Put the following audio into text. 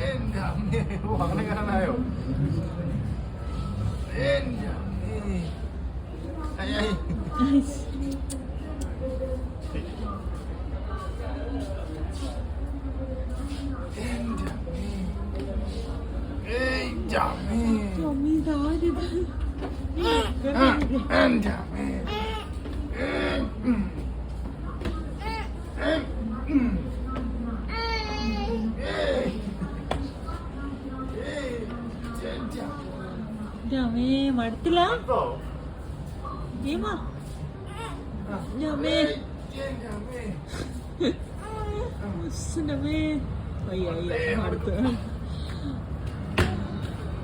엔장님 왕래가 하나요? 엔장님. 아이아이 엔장님. 엔장님 좀이 나와야 된다 엔장님. എന്റെ അമ്മേ മടുത്തില്ല ഭീമാ? അമ്മേ. അമ്മേ. അയ്യോ അയ്യോ മടുത്തു.